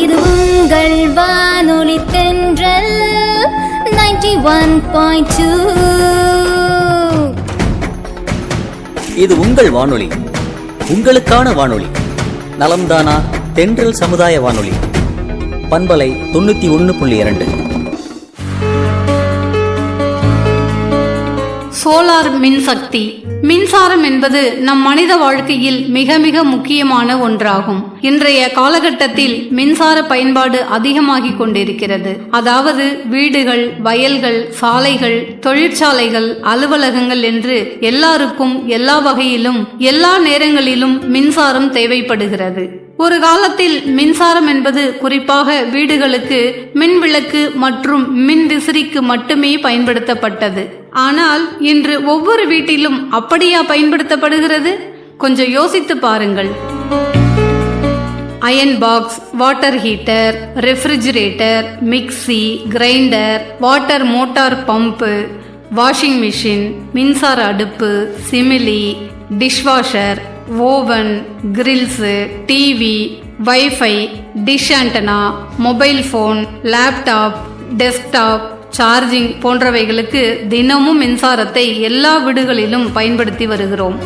இது உங்கள் வானொலி தென்றல் 91.2 ஒன் பாயிண்ட் டூ இது உங்கள் வானொலி. உங்களுக்கான வானொலி. நலம்தானா? தென்றல் சமுதாய வானொலி. பண்பலை தொண்ணூத்தி ஒன்னு புள்ளி இரண்டு. சோலார் மின்சக்தி. மின்சாரம் என்பது நம் மனித வாழ்க்கையில் மிக மிக முக்கியமான ஒன்றாகும். இன்றைய காலகட்டத்தில் மின்சார பயன்பாடு அதிகமாகிக் கொண்டிருக்கிறது. அதாவது வீடுகள் வயல்கள் சாலைகள் தொழிற்சாலைகள் அலுவலகங்கள் என்று எல்லாருக்கும் எல்லா வகையிலும் எல்லா நேரங்களிலும் மின்சாரம் தேவைப்படுகிறது. ஒரு காலத்தில் மின்சாரம் என்பது குறிப்பாக வீடுகளுக்கு மின் விளக்கு மற்றும் மின் விசிறிக்கு மட்டுமே பயன்படுத்தப்பட்டது. ஆனால் இன்று ஒவ்வொரு வீட்டிலும் அப்படியா பயன்படுத்தப்படுகிறது? கொஞ்சம் யோசித்து பாருங்கள். Iron box water heater refrigerator mixie grinder water motor pump washing machine மின்சார அடுப்பு சிமிலி dishwasher oven grills TV wifi dish antenna mobile phone laptop desktop charging போன்றவைகளுக்கு தினமும் மின்சாரத்தை எல்லா வீடுகளிலும் பயன்படுத்தி வருகிறோம்.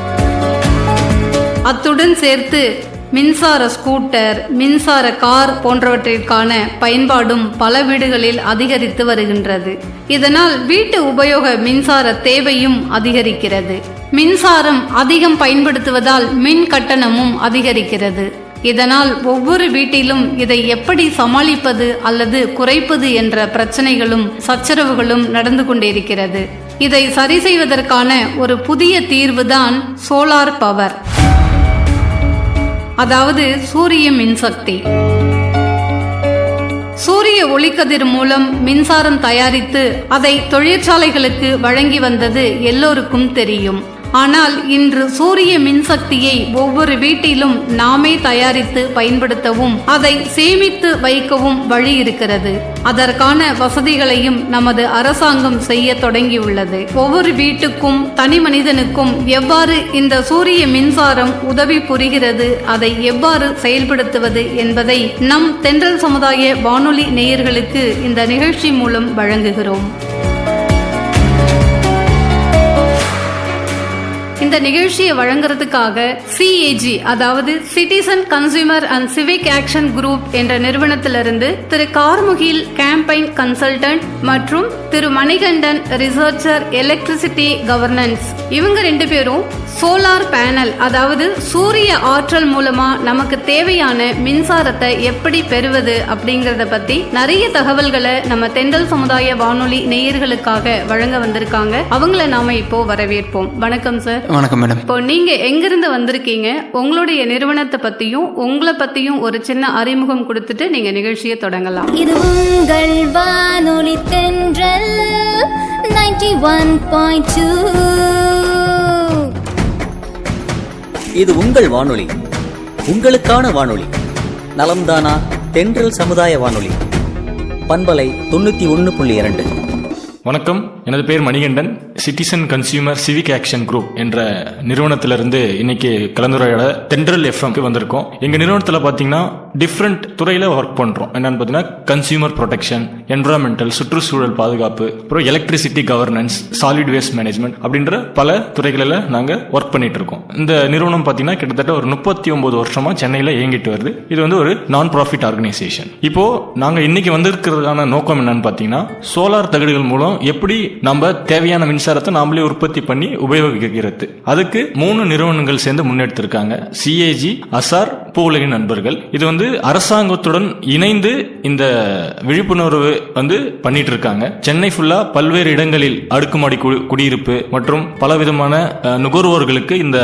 அத்துடன் சேர்த்து மின்சார ஸ்கூட்டர் மின்சார கார் போன்றவற்றிற்கான பயன்பாடும் பல வீடுகளில் அதிகரித்து வருகின்றது. இதனால் வீட்டு உபயோக மின்சார தேவையும் அதிகரிக்கிறது. மின்சாரம் அதிகம் பயன்படுத்துவதால் மின் கட்டணமும் அதிகரிக்கிறது. இதனால் ஒவ்வொரு வீட்டிலும் இதை எப்படி சமாளிப்பது அல்லது குறைப்பது என்ற பிரச்சனைகளும் சச்சரவுகளும் நடந்து கொண்டிருக்கிறது. இதை சரி செய்வதற்கான ஒரு புதிய தீர்வுதான் சோலார் பவர். அதாவது சூரிய மின்சக்தி. சூரிய ஒளிக்கதிர் மூலம் மின்சாரம் தயாரித்து அதை தொழிற்சாலைகளுக்கு வழங்கி வந்தது எல்லோருக்கும் தெரியும். ஆனால் இன்று சூரிய மின்சக்தியை ஒவ்வொரு வீட்டிலும் நாமே தயாரித்து பயன்படுத்தவும் அதை சேமித்து வைக்கவும் வழி இருக்கிறது. அதற்கான வசதிகளையும் நமது அரசாங்கம் செய்ய தொடங்கியுள்ளது. ஒவ்வொரு வீட்டுக்கும் தனி மனிதனுக்கும் எவ்வாறு இந்த சூரிய மின்சாரம் உதவி புரிகிறது அதை எவ்வாறு செயல்படுத்துவது என்பதை நம் தென்றல் சமுதாய வானொலி நேயர்களுக்கு இந்த நிகழ்ச்சி மூலம் வழங்குகிறோம். இந்த நிகழ்ச்சியை வழங்குறதுக்காக சிஏஜி அதாவது citizen consumer and civic action group என்ற நிறுவனத்திலிருந்து திரு கார்முகில் கேம்பைன் கன்சல்டன்ட் மற்றும் திரு மணிகண்டன் ரிசர்ச்சர் எலக்ட்ரிசிட்டி கவர்னன்ஸ் இவங்க ரெண்டு பேரும் சோலார் பேனல் அதாவது சூரிய ஆற்றல் மூலமா நமக்கு தேவையான மின்சாரத்தை எப்படி பெறுவது அப்படிங்கறத பத்தி நிறைய தகவல்களை நம்ம தெண்டல் சமுதாய வானொலி நேயர்களுக்காக வழங்க வந்திருக்காங்க. அவங்கள நாம இப்போ வரவேற்போம். வணக்கம் சார் வணக்கம் மேடம் இப்போ நீங்க எங்கிருந்து வந்திருக்கீங்க? உங்களுடைய நிறுவனத்தை பத்தியும் உங்களை பத்தியும் ஒரு சின்ன அறிமுகம் கொடுத்துட்டு நீங்க நிகழ்ச்சியை தொடங்கலாம். இது உங்கள் வானொலி தென்றல் 91.2 ஒன் பாயிண்ட் டூ. இது உங்கள் வானொலி. உங்களுக்கான வானொலி. நலம்தானா? தென்றல் சமுதாய வானொலி. பண்பலை தொண்ணூத்தி ஒன்னு புள்ளி இரண்டு. வணக்கம். எனது பேர் Manikandan citizen consumer civic action group என்ற நிறுவனத்திலிருந்து இன்னைக்கு கலந்துரையாட தென்றல் எஃப்எம்க்கு வந்திருக்கோம். எங்க நிறுவனத்தில் பார்த்தீங்கன்னா டிஃப்ரெண்ட் துறையில ஒர்க் பண்றோம். என்னன்னு பார்த்தீங்கன்னா கன்சியூமர் ப்ரொடெக்ஷன் என்வரான்மெண்டல் சுற்றுச்சூழல் பாதுகாப்பு அப்புறம் electricity governance solid waste management அப்படின்ற பல துறைகளில் நாங்கள் ஒர்க் பண்ணிட்டு இருக்கோம். இந்த நிறுவனம் பார்த்தீங்கன்னா கிட்டத்தட்ட ஒரு முப்பத்தி ஒன்பது வருஷமா சென்னையில் இயங்கிட்டு வருது. இது வந்து ஒரு நான் ப்ராஃபிட் ஆர்கனைசேஷன் இப்போ நாங்கள் இன்னைக்கு வந்திருக்கிறதுக்கான நோக்கம் என்னன்னு பார்த்தீங்கன்னா சோலார் தகடுகள் மூலம் எப்படி நம்ம தேவையான மின்சாரத்தை நாமளே உற்பத்தி பண்ணி உபயோகிக்கிறது. அதுக்கு மூணு நிறுவனங்கள் சேர்ந்து முன்னெடுத்திருக்காங்க. சிஏஜி அசார் பூவுலகின் நண்பர்கள். இது வந்து அரசாங்கத்துடன் இணைந்து இந்த விழிப்புணர்வு வந்து பண்ணிட்டு இருக்காங்க சென்னை ஃபுல்லா பல்வேறு இடங்களில் அடுக்குமாடி கு- குடியிருப்பு மற்றும் பலவிதமான நுகர்வோர்களுக்கு இந்த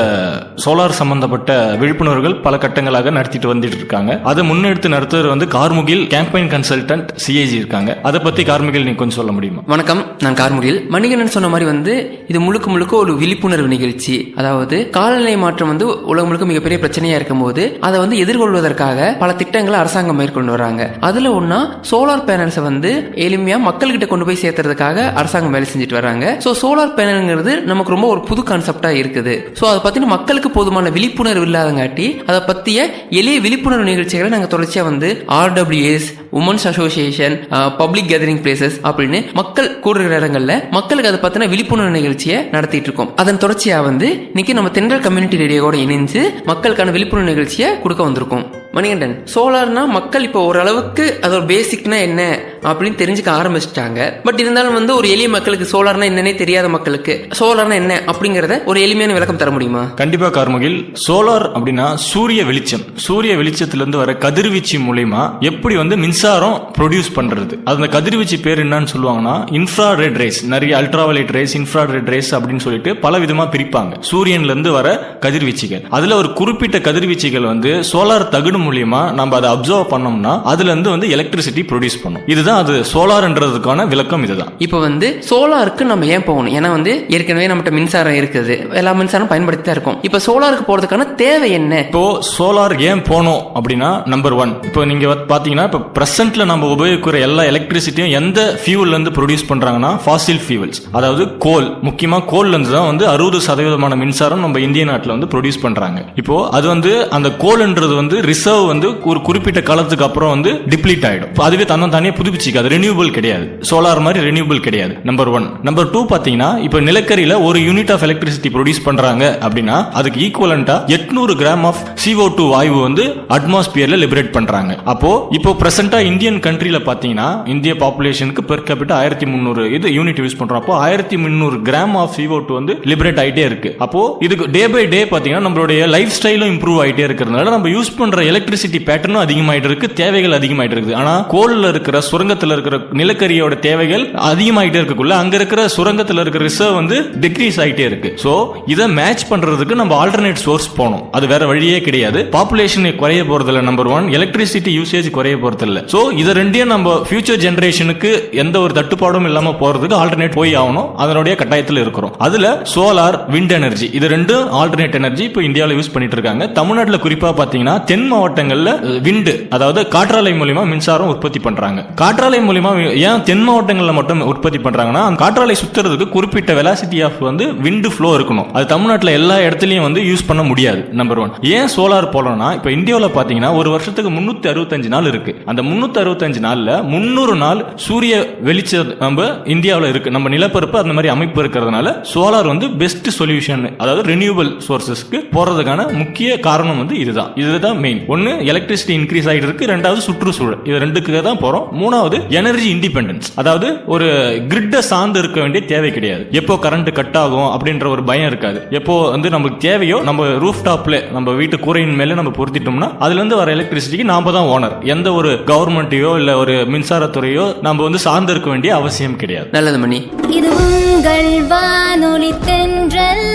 சோலார் சம்பந்தப்பட்ட விழிப்புணர்வுகள் பல கட்டங்களாக நடத்திட்டு வந்துட்டு இருக்காங்க அதை முன்னெடுத்து நடத்துவது வந்து கார்முகில் கேம்பெயின் கன்சல்டன்ட் சிஏஜி இருக்காங்க. அதை பத்தி கார்முகில் நீங்க கொஞ்சம் சொல்ல முடியுமா? வணக்கம். நான் கார்முகில் கார்முகில் மணிகண்டன் சொன்ன மாதிரி வந்து இது முழுக்க முழுக்க ஒரு விழிப்புணர்வு நிகழ்ச்சி. அதாவது காலநிலை மாற்றம் வந்து உலகம் முழுக்க மிகப்பெரிய பிரச்சனையா இருக்கும்போது அதை வந்து எதிர்கொள்வதற்காக பல திட்டங்களை அரசாங்கம் மேற்கொண்டு வராங்க அதுல ஒன்னா சோலார் பேனல்ஸை வந்து எளிமையா மக்கள்கிட்ட கொண்டு போய் சேர்த்துறதுக்காக அரசாங்கம் வேலை செஞ்சுட்டு வராங்க ஸோ சோலார் பேனல்ங்கிறது நமக்கு ரொம்ப ஒரு புது கான்செப்டா இருக்குது. ஸோ அதை பத்தின மக்களுக்கு போதுமான விழிப்புணர்வு இல்லாதங்காட்டி அதை பத்திய எளிய விழிப்புணர்வு நிகழ்ச்சிகளை நாங்கள் தொடர்ச்சியா வந்து RWS women's association public gathering places அப்படின்னு மக்கள் கூடுகிற இடங்கள்ல மக்களுக்கு அதை பத்தின விழிப்புணர்வு நிகழ்ச்சியை நடத்திட்டு இருக்கோம் அதன் தொடர்ச்சியா வந்து இன்னைக்கு நம்ம தென்றல் கம்யூனிட்டி ரேடியோட இணைஞ்சு மக்களுக்கான விழிப்புணர்வு நிகழ்ச்சியை கொடுக்க வந்திருக்கோம். மணிகண்டன் சோலார்னா மக்கள் இப்போ ஓரளவுக்கு அதோட பேசிக்னா என்ன அப்படின்னு தெரிஞ்சுக்க ஆரம்பிச்சிட்டாங்க. பட் இருந்தாலும் வந்து ஒரு எளிய மக்களுக்கு சோலார்னா என்னன்னே தெரியாத மக்களுக்கு சோலார்னா என்ன அப்படிங்கறத ஒரு எளிமையான விளக்கம் தர முடியுமா? கண்டிப்பா கார்முகில் சோலார் அப்படின்னா சூரிய வெளிச்சம். சூரிய வெளிச்சத்திலிருந்து வர கதிர்வீச்சு மூலயமா எப்படி வந்து மின்சாரம் ப்ரொடியூஸ் பண்றது? அந்த கதிர்வீச்சு பேர் என்னன்னு சொல்லுவாங்கன்னா இன்ஃப்ராரெட் ரேஸ் நிறைய அல்ட்ராவலைட் ரேஸ் இன்ஃப்ராரெட் ரேஸ் அப்படின்னு சொல்லிட்டு பல விதமா பிரிப்பாங்க. சூரியன்ல இருந்து வர கதிர்வீச்சுகள். அதுல ஒரு குறிப்பிட்ட கதிர்வீச்சுகள் வந்து சோலார் தகுடு மூலியமா நம்ம அதை அப்சர்வ் பண்ணோம்னா அதுல இருந்து வந்து எலக்ட்ரிசிட்டி ப்ரொடியூஸ் பண்ணும். இதுதான் அது சோலார்ன்றதுக்கான விளக்கம் இதுதான். இப்போ வந்து சோலாருக்கு நம்ம ஏன் போகணும்? ஏன்னா வந்து ஏற்கனவே நம்மகிட்ட மின்சாரம் இருக்குது. எல்லா மின்சாரம் பயன்படுத்தி தான் இருக்கோம். இப்போ சோலாருக்கு போறதுக்கான தேவை என்ன? இப்போ சோலார் ஏன் போனோம் அப்படின்னா நம்பர் ஒன் இப்போ நீங்க பாத்தீங்கன்னா இப்போ பிரசன்ட்ல நம்ம உபயோகிக்கிற எல்லா எலக்ட்ரிசிட்டியும் எந்த ஃபியூல்ல இருந்து ப்ரொடியூஸ் பண்றாங்கன்னா ஃபாசில் ஃபியூவல்ஸ் அதாவது கோல் முக்கியமா கோல்ல இருந்து தான் வந்து அறுபது சதவீதமான மின்சாரம் நம்ம இந்திய நாட்டில் வந்து ப்ரொடியூஸ் பண்றாங்க. இப்போ அது வந்து அந்த கோல்ன்றது வந்து ரிசர்வ் வந்து ஒரு குறிப்பிட்ட காலத்துக்கு அப்புறம் வந்து டிப்ளீட் ஆயிடும். இப்போ அதுவே தன்னை தானே புதுப்பிச்சிக்காது ரெனியூபிள் கிடையாது. சோலார் மாதிரி ரெனியூபிள் கிடையாது. நம்பர் ஒன் நம்பர் டூ பார்த்தீங்கன்னா இப்போ நிலக்கரியில் ஒரு யூனிட் ஆஃப் எலக்ட்ரிசிட்டி ப்ரொடியூஸ் பண்ணுறாங்க அப்படின்னா அதுக்கு ஈக்குவலண்டா எட்நூறு கிராம் ஆஃப் சிஓ டூ வாயு வந்து அட்மாஸ்பியர்ல லிபரேட் பண்றாங்க. அப்போ இப்போ ப்ரெசென்ட்டாக இந்தியன் கண்ட்ரில பாத்தீங்கன்னா இந்திய பாப்புலேஷனுக்கு பெர் கேபிட்டா ஆயிரத்தி முந்நூறு இது யூனிட் யூஸ் பண்றோம். அப்போ ஆயிரத்தி முந்நூறு கிராம் ஆஃப் சிஓ டூ வந்து லிபரேட் ஆயிட்டே இருக்கு. அப்போ இதுக்கு டே பை டே பாத்தீங்கன்னா நம்மளுடைய லைஃப் ஸ்டைலும் இம்ப்ரூவ் ஆயிட்டே இருக்கிறதுனால நம்ம யூஸ் பண்ற எலக்ட்ரிசிட்டி பேட்டர்னும் அதிகமாயிட்டு இருக்கு தேவைகள் அதிகமாயிட்டு இருக்குது ஆனா கோல்ல இருக்கிற சுரங்கத்துல இருக்கிற நிலக்கரியோட தேவைகள் அதிகமாயிட்டே இருக்கக்குள்ள அங்க இருக்கிற சுரங்கத்துல இருக்கிற ரிசர்வ் வந்து டிக்ரீஸ் ஆயிட்டே இருக்கு. சோ இதை மேட்ச் பண்றதுக்கு நம்ம ஆல்டர்னேட் சோர்ஸ் போகணும் அது வேற வழியே கிடையாது. பாப்புலேஷன் குறைய போறதில்ல நம்பர் ஒன் எலக்ட்ரிசிட்டி யூசேஜ் குறைய போறதில்ல. சோ இது ரெண்டையும் நம்ம ஃபியூச்சர் ஜென்ரேஷனுக்கு எந்த ஒரு தட்டுப்பாடும் இல்லாம போறதுக்கு ஆல்டர்னேட் போய் ஆகணும். அதனுடைய கட்டாயத்தில் இருக்கிறோம். அதுல சோலார் விண்ட் எனர்ஜி இது ரெண்டும் ஆல்டர்னேட் எனர்ஜி இப்போ இந்தியாவில் யூஸ் பண்ணிட்டு இருக்காங்க தமிழ்நாட்டில் குறிப்பா பாத்தீங்கன்னா தென் மாவட்டங்களில் விண்டு அதாவது காற்றாலை மூலியமா மின்சாரம் உற்பத்தி பண்றாங்க. காற்றாலை மூலியமா ஏன் தென் மாவட்டங்களில் மட்டும் உற்பத்தி பண்றாங்கன்னா அந்த காற்றாலை சுத்துறதுக்கு குறிப்பிட்ட வெலாசிட்டி ஆஃப் வந்து விண்டு ஃப்ளோ இருக்கணும். அது தமிழ்நாட்டில் எல்லா இடத்துலையும் வந்து யூஸ் பண்ண முடியாது நம்பர் ஒன் ஏன் சோலார் போலனா இப்போ இந்தியாவில் பார்த்தீங்கன்னா ஒரு வருஷத்துக்கு முன்னூத்தி அறுபத்தஞ்சு நாள் இருக்கு. அந்த முன்னூத்தி அறுபத்தஞ்சு நாளில் முந்நூறு நாள் சூரிய வெளிச்சம் நம்ம இந்தியாவில் இருக்கு. நம்ம நிலப்பரப்பு அந்த மாதிரி அமைப்பு இருக்கிறதுனால சோலார் வந்து பெஸ்ட் சொல்யூஷன் அதாவது ரெனியூவல் சோர்சஸ்க்கு போறதுக்கான முக்கிய காரணம் வந்து இதுதான். இதுதான் மெயின் ஒன்னு எலக்ட்ரிசிட்டி இன்க்ரீஸ் ஆகிட்டு இருக்கு ரெண்டாவது சுற்றுச்சூழல். இது ரெண்டுக்கு தான் போறோம். மூணாவது எனர்ஜி இண்டிபெண்டன்ஸ் அதாவது ஒரு கிரிட்டை சார்ந்து இருக்க வேண்டிய தேவை கிடையாது. எப்போ கரண்ட் கட் ஆகும் அப்படின்ற ஒரு பயம் இருக்காது. எப்போ வந்து நமக்கு தேவையோ நம்ம ரூஃப் டாப்ல நம்ம வீட்டு கூரையின் மேல நம்ம பொருத்திட்டோம்னா அதுல இருந்து வர எலக்ட்ரிசிட்டிக்கு நாம தான் ஓனர் எந்த ஒரு கவர்மெண்ட்டையோ இல்ல ஒரு மின்சாரத்துறையோ நம்ம வந்து சார்ந்து இருக்க வேண்டிய அவசியம் கிடையாது. நல்லது மணி. இது உங்கள் வானொலி தென்றல்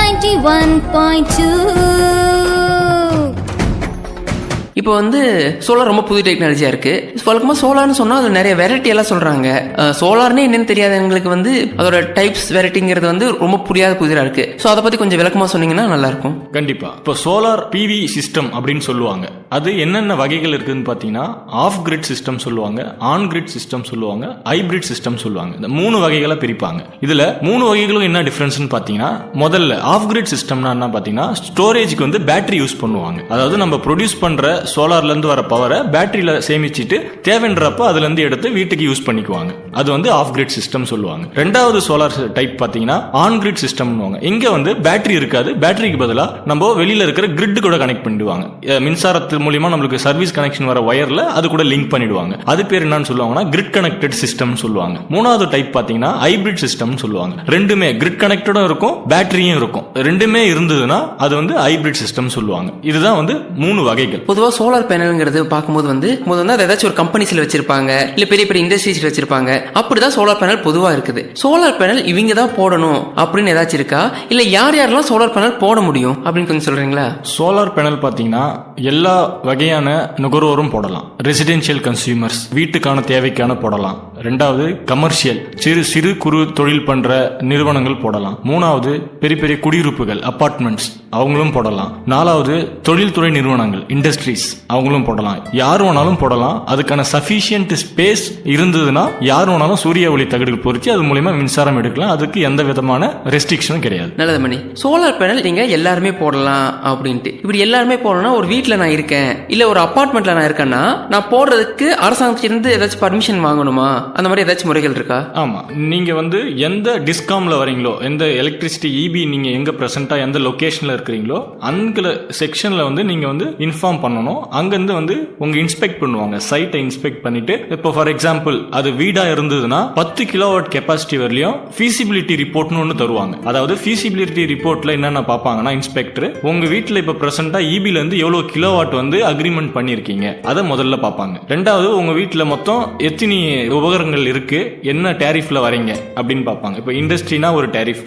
91.2 இப்போ வந்து சோலார் ரொம்ப புது டெக்னாலஜியா இருக்கு. வழக்கமாக சோலார்னு சொன்னா அது நிறைய வெரைட்டி எல்லாம் சொல்றாங்க. சோலார்னே என்னன்னு தெரியாதவங்களுக்கு வந்து அதோட டைப்ஸ் வெரைட்டிங்கிறது வந்து ரொம்ப புரியாத புதிரா இருக்கு. ஸோ அதை பத்தி கொஞ்சம் விளக்கமா சொன்னீங்கன்னா நல்லா இருக்கும் கண்டிப்பா. இப்போ சோலார் பிவி சிஸ்டம் அப்படின்னு சொல்லுவாங்க. அது என்னென்ன வகைகள் இருக்குன்னு பார்த்தீங்கன்னா ஆஃப் கிரிட் சிஸ்டம் சொல்லுவாங்க ஆன் கிரிட் சிஸ்டம் சொல்லுவாங்க ஹைபிரிட் சிஸ்டம் சொல்லுவாங்க. இந்த மூணு வகைகளை பிரிப்பாங்க. இதுல மூணு வகைகளும் என்ன டிஃபரன்ஸ்னு பார்த்தீங்கன்னா முதல்ல ஆஃப் கிரிட் சிஸ்டம்னா என்ன பார்த்தீங்கன்னா ஸ்டோரேஜ்க்கு வந்து பேட்டரி யூஸ் பண்ணுவாங்க. அதாவது நம்ம ப்ரொடியூஸ் பண்ற சோலார்லேருந்து வர பவரை பேட்டரியில் சேமிச்சுட்டு தேவைன்றப்ப அதுலேருந்து எடுத்து வீட்டுக்கு யூஸ் பண்ணிக்குவாங்க. அது வந்து ஆஃப் கிரிட் சிஸ்டம் சொல்லுவாங்க. ரெண்டாவது சோலார் டைப் பார்த்தீங்கன்னா ஆன் கிரிட் சிஸ்டம்னுவாங்க இங்கே வந்து பேட்டரி இருக்காது. பேட்டரிக்கு பதிலாக நம்ம வெளியில் இருக்கிற கிரிட் கூட கனெக்ட் பண்ணிடுவாங்க. மின்சாரத்து மூலியமாக நம்மளுக்கு சர்வீஸ் கனெக்ஷன் வர ஒயரில் அது கூட லிங்க் பண்ணிடுவாங்க. அது பேர் என்னன்னு சொல்லுவாங்கன்னா கிரிட் கனெக்டட் சிஸ்டம் சொல்லுவாங்க. மூணாவது டைப் பார்த்தீங்கன்னா ஹைபிரிட் சிஸ்டம் சொல்லுவாங்க. ரெண்டுமே கிரிட் கனெக்டடும் இருக்கும் பேட்டரியும் இருக்கும். ரெண்டுமே இருந்ததுன்னா அது வந்து ஹைபிரிட் சிஸ்டம் சொல்லுவாங்க. இதுதான் வந்து மூணு வகைகள். பொதுவாக சோலார் பேனல்ங்கிறது பார்க்கும்போது வந்து முதல்ல வந்து ஏதாச்சும் ஒரு கம்பெனிஸ்ல வச்சிருப்பாங்க இல்ல பெரிய பெரிய இண்டஸ்ட்ரீஸ்ல வச்சிருப்பாங்க. அப்படிதான் சோலார் பேனல் பொதுவா இருக்குது. சோலார் பேனல் இவங்க தான் போடணும் அப்படின்னு ஏதாச்சும் இருக்கா? இல்ல யார் யாரெல்லாம் சோலார் பேனல் போட முடியும் அப்படின்னு கொஞ்சம் சொல்றீங்களா? சோலார் பேனல் பார்த்தீங்கன்னா எல்லா வகையான நுகர்வோரும் போடலாம். ரெசிடென்ஷியல் கன்சியூமர்ஸ் வீட்டுக்கான தேவைக்கான போடலாம். ரெண்டாவது கமர்ஷியல் சிறு சிறு குறு தொழில் பண்ற நிறுவனங்கள் போடலாம். மூணாவது பெரிய பெரிய குடியிருப்புகள் அபார்ட்மெண்ட்ஸ் அவங்களும் போடலாம். நாலாவது தொழில்துறை நிறுவனங்கள் இண்டஸ்ட்ரீஸ் அவங்களும் போடலாம். யார் வேணாலும் போடலாம். அதுக்கான சஃபிஷியன்ட் ஸ்பேஸ் இருந்ததுன்னா யார் வேணாலும் சூரிய ஒளி தகடுகள் பொறிச்சு அது மூலியமா மின்சாரம் எடுக்கலாம். அதுக்கு எந்த விதமான ரெஸ்ட்ரிக்ஷனும் கிடையாது. நல்லது மணி. சோலார் பேனல் நீங்க எல்லாருமே போடலாம் அப்படின்ட்டு. இப்படி எல்லாருமே போடணும்னா ஒரு வீட்ல நான் இருக்கேன். இல்ல ஒரு அபார்ட்மெண்ட்ல நான் இருக்கேன்னா நான் போடுறதுக்கு அரசாங்கத்திலிருந்து ஏதாச்சும் பர்மிஷன் வாங்கணுமா? அந்த மாதிரி ஏதாச்சும் முறைகள் இருக்கா? ஆமா. நீங்க வந்து எந்த டிஸ்காம்ல வரீங்களோ எந்த எலக்ட்ரிசிட்டி இபி நீங்க எங்க பிரசன்டா எந்த லொகேஷன்ல இருக்கிறீங்களோ அந்த செக்ஷன்ல வந்து நீங்க வந்து இன்ஃபார்ம் பண்ணணும். அங்கிருந்து வந்து உங்கள் இன்ஸ்பெக்ட் பண்ணுவாங்க. சைட்டை இன்ஸ்பெக்ட் பண்ணிட்டு இப்போ ஃபார் எக்ஸாம்பிள் அது வீடாக இருந்ததுன்னா பத்து கிலோவாட் கெப்பாசிட்டி வரலையும் ஃபீசிபிலிட்டி ரிப்போர்ட்னு ஒன்று தருவாங்க. அதாவது ஃபீசிபிலிட்டி ரிப்போர்ட்டில் என்னென்ன பார்ப்பாங்கன்னா இன்ஸ்பெக்டர் உங்கள் வீட்டில் இப்போ ப்ரெசென்ட்டாக இபிலேருந்து எவ்வளோ கிலோவாட் வந்து அக்ரிமெண்ட் பண்ணியிருக்கீங்க? அதை முதல்ல பார்ப்பாங்க. ரெண்டாவது உங்கள் வீட்டில் மொத்தம் எத்தனை உபகரணங்கள் இருக்குது என்ன டேரிஃபில் வரீங்க அப்படின்னு பார்ப்பாங்க. இப்போ இண்டஸ்ட்ரினா ஒரு டேரிஃப்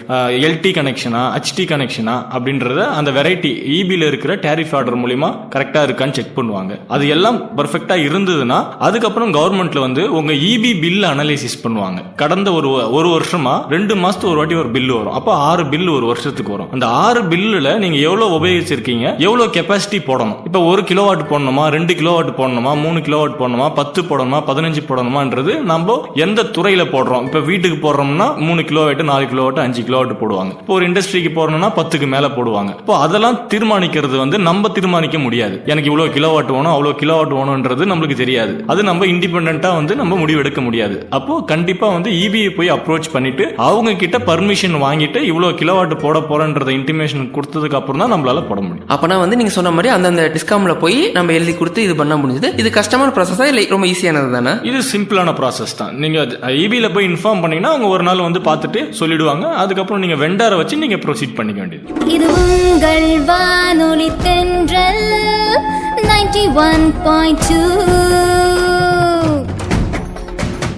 எல்டி கனெக்ஷனா ஹெச்டி கனெக்ஷனா அப்படின்றத அந்த வெரைட்டி இபியில் இருக்கிற டேரிஃப் ஆர்டர் மூலிமா கரெக்டாக இருக்கான்னு செக் பண்ணுவாங்க. அது எல்லாம் பர்ஃபெக்டா இருந்ததுன்னா அதுக்கப்புறம் கவர்மெண்ட்ல வந்து உங்க இபி பில் அனலைசிஸ் பண்ணுவாங்க. கடந்த ஒரு ஒரு வருஷமா ரெண்டு மாசத்துக்கு ஒரு வாட்டி ஒரு பில் வரும். அப்போ ஆறு பில் ஒரு வருஷத்துக்கு வரும். அந்த ஆறு பில்லுல நீங்க எவ்வளவு உபயோகிச்சிருக்கீங்க? எவ்வளவு கெப்பாசிட்டி போடணும்? இப்போ ஒரு கிலோவாட் போடணுமா? ரெண்டு கிலோவாட் போடணுமா? மூணு கிலோவாட் போடணுமா? பத்து போடணுமா? பதினஞ்சு போடணுமான்றது நம்ம எந்த துறையில போடுறோம்? இப்போ வீட்டுக்கு போடுறோம்னா மூணு கிலோவாட் நாலு கிலோவாட் அஞ்சு கிலோவாட் போடுவாங்க. இப்போ ஒரு இண்டஸ்ட்ரிக்கு போடணும்னா பத்துக்கு மேல போடுவாங்க. இப்போ அதெல்லாம் தீர்மானிக்கிறது வந்து நம்ம தீர்மானிக்க முடியாது. எனக்கு இவ்வளவு கிலோவாட் வேணும் அவ்வளவு கிலோவாட் வேணும்ன்றது நம்மளுக்கு தெரியாது. அது நம்ம இண்டிபெண்டா வந்து நம்ம முடிவு எடுக்க முடியாது. அப்போ கண்டிப்பா வந்து இபிஐ போய் அப்ரோச் பண்ணிட்டு அவங்க கிட்ட பர்மிஷன் வாங்கிட்டு இவ்வளவு கிலோவாட் போட போறன்றத இன்டிமேஷன் கொடுத்ததுக்கு அப்புறம் தான் நம்மளால போட முடியும். அப்பனா வந்து நீங்க சொன்ன மாதிரி அந்தந்த டிஸ்காம்ல போய் நம்ம எழுதி கொடுத்து இது பண்ண முடிஞ்சது. இது கஷ்டமான ப்ராசஸா இல்லை ரொம்ப ஈஸியானது தானே? இது சிம்பிளான ப்ராசஸ் தான். நீங்க இபில போய் இன்ஃபார்ம் பண்ணீங்கன்னா அவங்க ஒரு நாள் வந்து பார்த்துட்டு சொல்லிடுவாங்க. அதுக்கப்புறம் நீங்க வெண்டாரை வச்சு நீங்க ப்ரொசீட் பண்ணிக்க வேண்டியது. இது உங்கள் வானொலி தென்றல். 91.2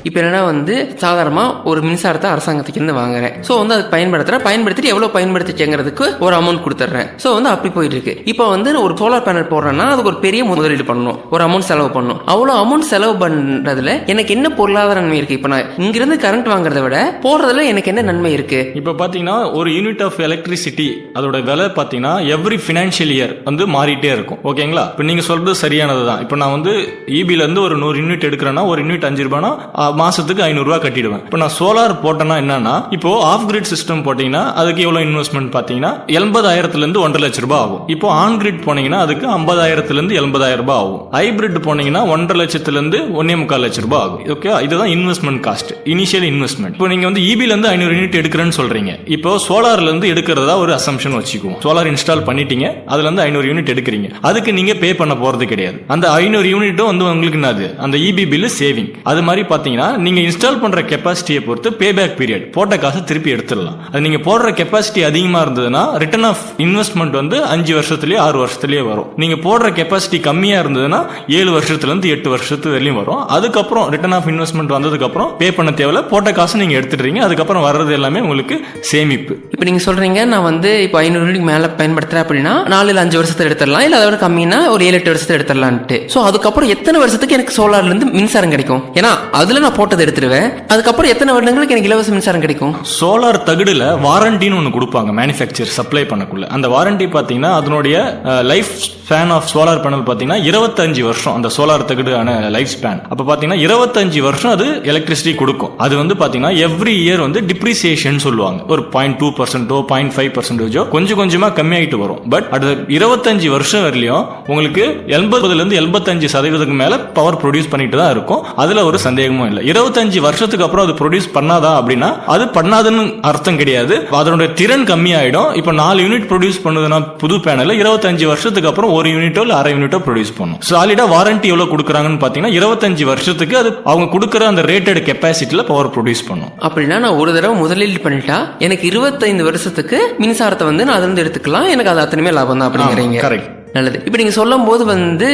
இப்போ என்னன்னா வந்து சாதாரணமாக ஒரு மின்சாரத்தை அரசாங்கத்துக்கு வாங்குறேன். ஸோ வந்து அதுக்கு பயன்படுத்துறேன். பயன்படுத்திட்டு எவ்வளோ பயன்படுத்திட்டேங்கிறதுக்கு ஒரு அமௌண்ட் கொடுத்துட்றேன். ஸோ வந்து அப்படி போயிட்டு இருக்கு இப்போ வந்து ஒரு சோலார் பேனல் போடுறேன்னா அதுக்கு ஒரு பெரிய முதலீடு பண்ணணும். ஒரு அமௌண்ட் செலவு பண்ணணும். அவ்வளோ அமௌண்ட் செலவு பண்ணுறதுல எனக்கு என்ன பொருளாதார நன்மை இருக்கு? இப்போ நான் இங்கிருந்து கரண்ட் வாங்குறத விட போடுறதுல எனக்கு என்ன நன்மை இருக்கு? இப்போ பார்த்தீங்கன்னா ஒரு யூனிட் ஆஃப் எலக்ட்ரிசிட்டி அதோட விலை பார்த்தீங்கன்னா எவ்ரி ஃபினான்ஷியல் இயர் வந்து மாறிட்டே இருக்கும். ஓகேங்களா இப்போ நீங்கள் சொல்றது சரியானது தான் இப்போ நான் வந்து இபிலேருந்து ஒரு நூறு யூனிட் எடுக்கிறேன்னா ஒரு யூனிட் அஞ்சு ரூபானா மாசத்துக்கு ஐநூறுரூவா கட்டிடுவேன். இப்போ நான் சோலார் போட்டேன்னா என்னன்னா இப்போ ஆஃப் கிரிட் சிஸ்டம் போட்டீங்கன்னா அதுக்கு எவ்வளோ இன்வெஸ்ட்மெண்ட் பார்த்தீங்கன்னா எண்பதாயிரத்துல இருந்து ஒன்றரை லட்ச ரூபாய் ஆகும். இப்போ ஆன் கிரிட் போனீங்கன்னா அதுக்கு ஐம்பதாயிரத்துல இருந்து எண்பதாயிரம் ரூபாய் ஆகும். ஹைபிரிட் போனீங்கன்னா ஒன்றரை லட்சத்துல இருந்து ஒன்னே முக்கால் லட்ச ரூபாய் ஆகும். ஓகே இதுதான் இன்வெஸ்ட்மெண்ட் காஸ்ட் இனிஷியல் இன்வெஸ்ட்மெண்ட் இப்போ நீங்க வந்து இபில இருந்து ஐநூறு யூனிட் எடுக்கிறேன்னு சொல்றீங்க. இப்போ சோலார்ல இருந்து எடுக்கிறதா ஒரு அசம்ஷன் வச்சுக்குவோம். சோலார் இன்ஸ்டால் பண்ணிட்டீங்க அதுல இருந்து ஐநூறு யூனிட் எடுக்கிறீங்க. அதுக்கு நீங்க பே பண்ண போறது கிடையாது. அந்த ஐநூறு யூனிட்டும் வந்து உங்களுக்கு என்னது? அந்த இபி பில்லு சேவிங் அது மாதிரி அப்படின்னா நீங்கள் இன்ஸ்டால் பண்ணுற கெப்பாசிட்டியை பொறுத்து பேபேக் பீரியட் போட்ட காசை திருப்பி எடுத்துடலாம். அது நீங்கள் போடுற கெப்பாசிட்டி அதிகமாக இருந்ததுன்னா ரிட்டர்ன் ஆஃப் இன்வெஸ்ட்மெண்ட் வந்து அஞ்சு வருஷத்துலேயே ஆறு வருஷத்துலேயே வரும். நீங்கள் போடுற கெப்பாசிட்டி கம்மியாக இருந்ததுன்னா ஏழு வருஷத்துலேருந்து எட்டு வருஷத்து வரையும் வரும். அதுக்கப்புறம் ரிட்டர்ன் ஆஃப் இன்வெஸ்ட்மெண்ட் வந்ததுக்கப்புறம் பே பண்ண தேவையில்ல. போட்ட காசு நீங்கள் எடுத்துடுறீங்க. அதுக்கப்புறம் வர்றது எல்லாமே உங்களுக்கு சேமிப்பு. இப்போ நீங்கள் சொல்கிறீங்க நான் வந்து இப்போ ஐநூறு ரூபாய்க்கு மேலே பயன்படுத்துகிறேன் அப்படின்னா நாலு அஞ்சு வருஷத்தை எடுத்துடலாம். இல்லை அதோட கம்மினா ஒரு ஏழு எட்டு வருஷத்தை எடுத்துடலான்ட்டு. ஸோ அதுக்கப்புறம் எத்தனை வருஷத்துக்கு எனக்கு சோலார்லேருந்து மின்சாரம் கிடைக்கும்? ஏன்னா அதில் நான் போட்டதை எடுத்துருவேன். அதுக்கப்புறம் எத்தனை வருடங்களுக்கு எனக்கு இலவச மின்சாரம் கிடைக்கும்? சோலார் தகுடுல வாரண்டின்னு ஒன்று கொடுப்பாங்க மேனுஃபேக்சர் சப்ளை பண்ணக்குள்ள. அந்த வாரண்டி பார்த்தீங்கன்னா அதனுடைய life span of solar panel பார்த்தீங்கன்னா இருபத்தஞ்சு வருஷம் அந்த சோலார் தகுடான லைஃப் ஸ்பேன் அப்போ பார்த்தீங்கன்னா இருபத்தஞ்சு வருஷம் அது எலக்ட்ரிசிட்டி கொடுக்கும். அது வந்து பார்த்தீங்கன்னா எவ்ரி இயர் வந்து டிப்ரிசியேஷன் சொல்லுவாங்க. ஒரு பாயிண்ட் டூ பர்சன்டோ பாயிண்ட் ஃபைவ் பர்சன்டேஜோ கொஞ்சம் கொஞ்சமாக கம்மியாகிட்டு வரும். பட் அது இருபத்தஞ்சு வருஷம் வரலையும் உங்களுக்கு எண்பதுலேருந்து எண்பத்தஞ்சு சதவீதத்துக்கு மேலே பவர் ப்ரொடியூஸ் பண்ணிட்டு தான் இருக்கும். அதில் ஒரு சந்தேகமும் இல்லை. இருபத்தஞ்சு வருஷத்துக்கு அப்புறம் அது ப்ரொடியூஸ் பண்ணாதா அப்படின்னா அது பண்ணாதுன்னு அர்த்தம் கிடையாது. அதனுடைய திறன் கம்மியாயிடும். இப்போ நாலு யூனிட் ப்ரொடியூஸ் பண்ணுதுன்னா புது பேனல் இருபத்தஞ்சு வருஷத்துக்கு அப்புறம் ஒரு யூனிட்டோ இல்லை அரை யூனிட்டோ ப்ரொடியூஸ் பண்ணும். சாலிடா வாரண்டி எவ்வளவு கொடுக்குறாங்கன்னு பார்த்தீங்கன்னா இருபத்தஞ்சு வருஷத்துக்கு அது அவங்க கொடுக்குற அந்த ரேட்டட் கெப்பாசிட்டியில் பவர் ப்ரொடியூஸ் பண்ணும். அப்படின்னா நான் ஒரு தடவை முதலீடு பண்ணிட்டா எனக்கு இருபத்தைந்து வருஷத்துக்கு மின்சாரத்தை வந்து நான் அதுல இருந்து எடுத்துக்கலாம். எனக்கு அது அத்தனையுமே லாபம் தான் அப்படிங்கிறீங்க. கரெக்ட் நல்லது. இப்போ நீங்கள் சொல்லும் போது வந்து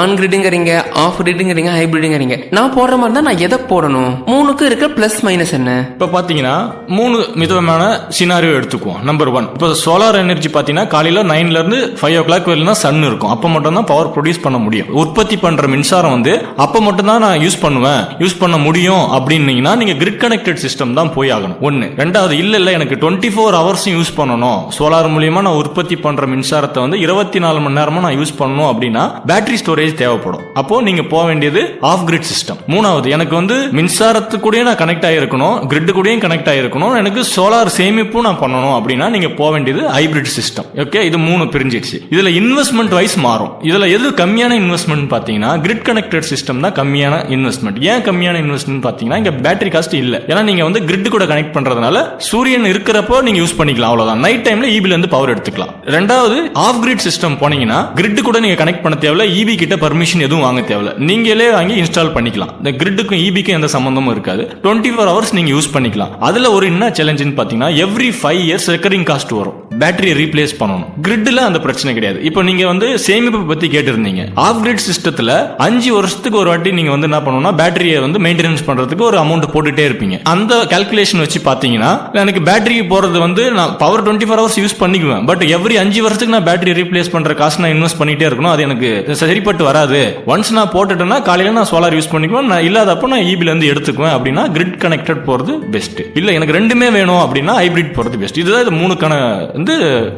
ஆன் கிரிடுங்கிறீங்க ஆஃப் கிரிடுங்கிறீங்க ஹைபிரிடுங்கிறீங்க நான் போடுற மாதிரி தான் நான் எதை போடணும்? மூணுக்கும் இருக்க ப்ளஸ் மைனஸ் என்ன? இப்போ பார்த்தீங்கன்னா மூணு விதமான சினாரியோ எடுத்துக்குவோம். நம்பர் ஒன் இப்போ சோலார் எனர்ஜி பார்த்தீங்கன்னா காலையில் நைன்லேருந்து ஃபைவ் ஓ கிளாக் வரலாம் சன் இருக்கும். அப்போ மட்டும் தான் பவர் ப்ரொடியூஸ் பண்ண முடியும். உற்பத்தி பண்ணுற மின்சாரம் வந்து அப்போ மட்டும் தான் நான் யூஸ் பண்ணுவேன். யூஸ் பண்ண முடியும் அப்படின்னீங்கன்னா நீங்கள் கிரிட் கனெக்டட் சிஸ்டம் தான் போய் ஆகணும். ஒன்று ரெண்டாவது இல்லை இல்லை எனக்கு டுவெண்ட்டி ஃபோர் ஹவர்ஸும் யூஸ் பண்ணணும். சோலார் மூலியமாக நான் உற்பத்தி பண்ணுற மின்சாரத்தை வந்து இருபத்தி நாலு மணி நேரமும் நான் யூஸ் பண்ணணும் அப்படின்னா பேட்டரி ஸ்டோரேஜ் தேவைப்படும். அப்போ நீங்க போக வேண்டியது ஆஃப் கிரிட் சிஸ்டம் மூணாவது எனக்கு வந்து மின்சாரத்து கூடயும் நான் கனெக்ட் ஆகிருக்கணும் கிரிட் கூடயும் கனெக்ட் ஆகிருக்கணும் எனக்கு சோலார் சேமிப்பும் நான் பண்ணணும் அப்படின்னா நீங்க போக வேண்டியது ஹைபிரிட் சிஸ்டம் ஓகே இது மூணு பிரிஞ்சிடுச்சு. இதுல இன்வெஸ்ட்மெண்ட் வைஸ் மாறும். இதுல எது கம்மியான இன்வெஸ்ட்மெண்ட் பாத்தீங்கன்னா கிரிட் கனெக்டட் சிஸ்டம் தான் கம்மியான இன்வெஸ்ட்மெண்ட் ஏன் கம்மியான இன்வெஸ்ட்மெண்ட் பாத்தீங்கன்னா இங்க பேட்டரி காஸ்ட் இல்ல. ஏன்னா நீங்க வந்து கிரிட் கூட கனெக்ட் பண்றதுனால சூரியன் இருக்கிறப்போ நீங்க யூஸ் பண்ணிக்கலாம் அவ்வளவுதான். நைட் டைம்ல இபில இருந்து பவர் எடுத்துக்கலாம். ரெண்டாவது ஆஃப் கிரிட் சிஸ்டம் போனீங்கன்னா கிரிட் கூட நீங்க கனெக்ட் பண்ண தேவையில்ல ஈபி கிட்ட பர்மிஷன் எதுவும் வாங்க தேவையில்ல. நீங்களே வாங்கி இன்ஸ்டால் பண்ணிக்கலாம். இந்த கிரிட்டுக்கும் ஈபிக்கும் எந்த சம்பந்தமும் இருக்காது. டுவெண்ட்டி ஃபோர் ஹவர்ஸ் நீங்க யூஸ் பண்ணிக்கலாம். அதுல ஒரு என்ன சேலஞ்சுன்னு பாத்தீங்கன்னா every five years recurring cost வரும். பேட்டரியை ரீப்ளேஸ் பண்ணணும். கிரிட்ல அந்த பிரச்சனை கிடையாது. இப்போ நீங்க வந்து சேமிப்பு பத்தி கேட்டிருந்தீங்க. ஆஃப் கிரிட் சிஸ்டத்துல அஞ்சு வருஷத்துக்கு ஒரு வாட்டி நீங்க வந்து என்ன பண்ணணும்னா பேட்டரியை வந்து மெயின்டெனன்ஸ் பண்றதுக்கு ஒரு அமௌண்ட் போட்டுட்டே இருப்பீங்க. அந்த கால்குலேஷன் வச்சு பாத்தீங்கன்னா எனக்கு பேட்டரிக்கு போறது வந்து நான் power twenty four hours use பண்ணிக்குவேன். பட் எவ்ரி அஞ்சு வருஷத்துக்கு நான் பேட்டரி ரீப்ளேஸ் பண்ற காசு நான் இன்வெஸ்ட் பண்ணிட்டே இருக்கணும். அது எனக்கு சரிப்பட்டு வராது. ஒன்ஸ் நான் போட்டுட்டேன்னா காலையில நான் சோலார் யூஸ் பண்ணிக்குவேன். நான் இல்லாதப்போ நான் இபில இருந்து எடுத்துக்குவேன் அப்படின்னா கிரிட் கனெக்டட் போறது பெஸ்ட் இல்ல எனக்கு ரெண்டுமே வேணும் அப்படின்னா ஹைபிரிட் போறது பெஸ்ட் இதுதான் இது மூணுக்கான வந்து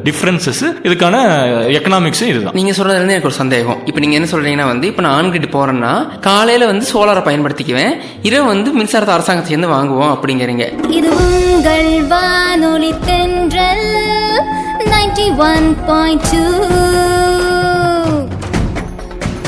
டிஃபரன்சஸ் இதுக்கான எக்கனாமிக்ஸும் இதுதான். நீங்க சொல்றதுல இருந்து எனக்கு ஒரு சந்தேகம். இப்போ நீங்க என்ன சொல்றீங்கன்னா வந்து இப்போ நான் ஆன் கிரிட் போறேன்னா காலையில வந்து சோலாரை பயன்படுத்திக்குவேன். இரவு வந்து மின்சாரத்தை அரசாங்கத்திலேருந்து வாங்குவோம் அப்படிங்கிறீங்க. இது உங்கள் வானொலி தென்றல் 91.2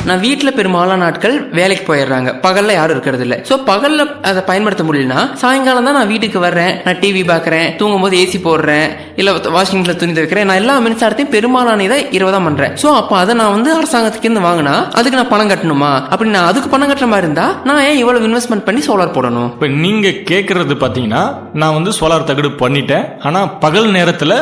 நான் வீட்டில் பெரும்பாலான நாட்கள் வேலைக்கு போயிடுறாங்க. பகல்ல யாரும் இருக்கிறது இல்லை ஸோ பகல்ல அதை பயன்படுத்த முடியலனா சாயங்காலம் தான் நான் வீட்டுக்கு வர்றேன். நான் டிவி பார்க்குறேன் தூங்கும்போது ஏசி போடுறேன் இல்லை வாஷிங் மிஷினில் துணி துவைக்கிறேன். நான் எல்லா மின்சாரத்தையும் பெரும்பாலான இதை இருபதாம் தான் பண்ணுறேன் ஸோ அப்போ அதை நான் வந்து அரசாங்கத்துக்கு இருந்து வாங்கினா அதுக்கு நான் பணம் கட்டணுமா? அப்படி நான் அதுக்கு பணம் கட்டுற மாதிரி இருந்தா நான் ஏன் இவ்வளவு இன்வெஸ்ட்மெண்ட் பண்ணி சோலார் போடணும்? இப்போ நீங்க கேட்கறது பாத்தீங்கன்னா நான் வந்து சோலார் தகடு பண்ணிட்டேன். ஆனா பகல் நேரத்துல